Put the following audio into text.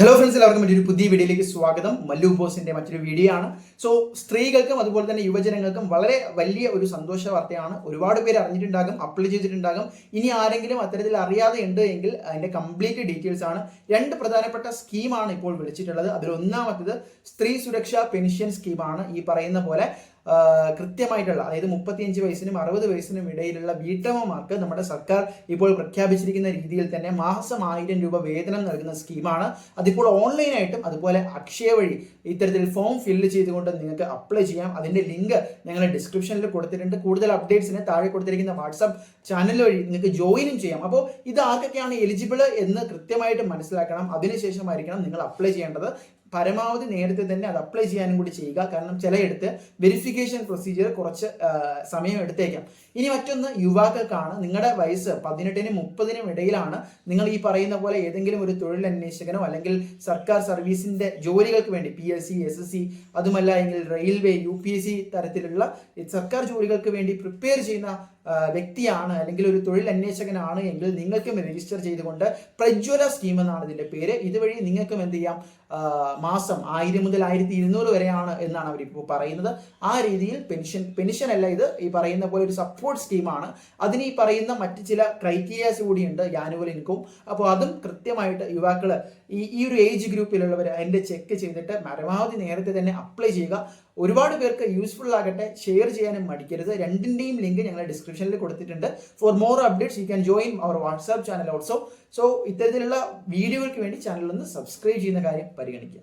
Hello friends എല്ലാവർക്കും മറ്റൊരു പുതിയ വീഡിയോയിലേക്ക് സ്വാഗതം. മല്ലു ബോസിന്റെ മറ്റൊരു വീഡിയോ ആണ്. സോ സ്ത്രീകൾക്കും അതുപോലെ തന്നെ യുവജനങ്ങൾക്കും വളരെ വലിയ ഒരു സന്തോഷ വാർത്തയാണ്. ഒരുപാട് പേര് അറിഞ്ഞിട്ടുണ്ടാകും അപ്ലൈ ചെയ്തിട്ടുണ്ടാകും. ഇനി ആരെങ്കിലും അത്തരത്തിൽ അറിയാതെ ഉണ്ട് എങ്കിൽ അതിന്റെ കംപ്ലീറ്റ് ഡീറ്റെയിൽസ് ആണ്. രണ്ട് പ്രധാനപ്പെട്ട സ്കീമാണ് ഇപ്പോൾ വിളിച്ചിട്ടുള്ളത്. അതിൽ ഒന്നാമത്തേത് സ്ത്രീ സുരക്ഷാ പെൻഷൻ സ്കീമാണ് ഈ പറയുന്ന പോലെ. കൃത്യമായിട്ടുള്ള അതായത് മുപ്പത്തിയഞ്ച് വയസ്സിനും അറുപത് വയസ്സിനും ഇടയിലുള്ള വീട്ടമ്മമാർക്ക് നമ്മുടെ സർക്കാർ ഇപ്പോൾ പ്രഖ്യാപിച്ചിരിക്കുന്ന രീതിയിൽ തന്നെ മാസം ആയിരം രൂപ വേതനം നൽകുന്ന സ്കീമാണ്. അതിപ്പോൾ ഓൺലൈനായിട്ടും അതുപോലെ അക്ഷയ വഴി ഇത്തരത്തിൽ ഫോം ഫില്ല് ചെയ്തുകൊണ്ട് നിങ്ങൾക്ക് അപ്ലൈ ചെയ്യാം. അതിന്റെ ലിങ്ക് ഞങ്ങൾ ഡിസ്ക്രിപ്ഷനിൽ കൊടുത്തിട്ടുണ്ട്. കൂടുതൽ അപ്ഡേറ്റ്സിന് താഴെ കൊടുത്തിരിക്കുന്ന വാട്സപ്പ് ചാനൽ വഴി നിങ്ങൾക്ക് ജോയിനും ചെയ്യാം. അപ്പോൾ ഇത് ആർക്കൊക്കെയാണ് എലിജിബിൾ എന്ന് കൃത്യമായിട്ട് മനസ്സിലാക്കണം. അതിനുശേഷമായിരിക്കണം നിങ്ങൾ അപ്ലൈ ചെയ്യേണ്ടത്. പരമാവധി നേരത്തെ തന്നെ അത് അപ്ലൈ ചെയ്യാനും കൂടി ചെയ്യുക. കാരണം ചിലയിടത്ത് വെരിഫിക്കേഷൻ പ്രൊസീജിയർ കുറച്ച് സമയം എടുത്തേക്കാം. ഇനി മറ്റൊന്ന് യുവാക്കൾക്കാണ്. നിങ്ങളുടെ വയസ്സ് പതിനെട്ടിനും മുപ്പതിനും ഇടയിലാണ്. നിങ്ങൾ ഈ പറയുന്ന പോലെ ഏതെങ്കിലും ഒരു തൊഴിൽ അന്വേഷകനോ അല്ലെങ്കിൽ സർക്കാർ സർവീസിന്റെ ജോലികൾക്ക് വേണ്ടി P S C S S C അതുമല്ല എങ്കിൽ railway U P S C തരത്തിലുള്ള സർക്കാർ ജോലികൾക്ക് വേണ്ടി പ്രിപ്പയർ ചെയ്യുന്ന വ്യക്തിയാണ് അല്ലെങ്കിൽ ഒരു തൊഴിൽ അന്വേഷകനാണ് എങ്കിൽ നിങ്ങൾക്കും രജിസ്റ്റർ ചെയ്തുകൊണ്ട് പ്രജ്വല സ്കീം എന്നാണ് ഇതിന്റെ പേര്. ഇതുവഴി നിങ്ങൾക്കും എന്ത് ചെയ്യാം? മാസം ആയിരം മുതൽ ആയിരത്തി ഇരുന്നൂറ് വരെയാണ് എന്നാണ് അവർ ഇപ്പോൾ പറയുന്നത്. ആ രീതിയിൽ പെൻഷൻ പെൻഷൻ അല്ല ഇത്. ഈ പറയുന്ന പോലെ ഒരു സപ്പോർട്ട് സ്കീമാണ് അതിന് ഈ പറയുന്ന മറ്റ് ചില ക്രൈറ്റീരിയാസ് കൂടിയുണ്ട് ആനുവൽ ഇൻകം അപ്പോൾ അതും കൃത്യമായിട്ട് യുവാക്കൾ ഈ ഈ ഒരു ഏജ് ഗ്രൂപ്പിലുള്ളവർ അതിന്റെ ചെക്ക് ചെയ്തിട്ട് പരമാവധി നേരത്തെ തന്നെ അപ്ലൈ ചെയ്യുക. ഒരുപാട് പേർക്ക് യൂസ്ഫുൾ ആകട്ടെ ഷെയർ ചെയ്യാനും മടിക്കരുത്. രണ്ടിന്റെയും ലിങ്ക് ഞങ്ങൾ ഡിസ്ക്രിപ്ഷനിൽ കൊടുത്തിട്ടുണ്ട്. For more updates you can join our WhatsApp channel also so ഇത്തരത്തിലുള്ള വീഡിയോകൾക്ക് വേണ്ടി ചാനൽ ഒന്ന് സബ്സ്ക്രൈബ് ചെയ്യുന്ന കാര്യം പരിഗണിക്കുക.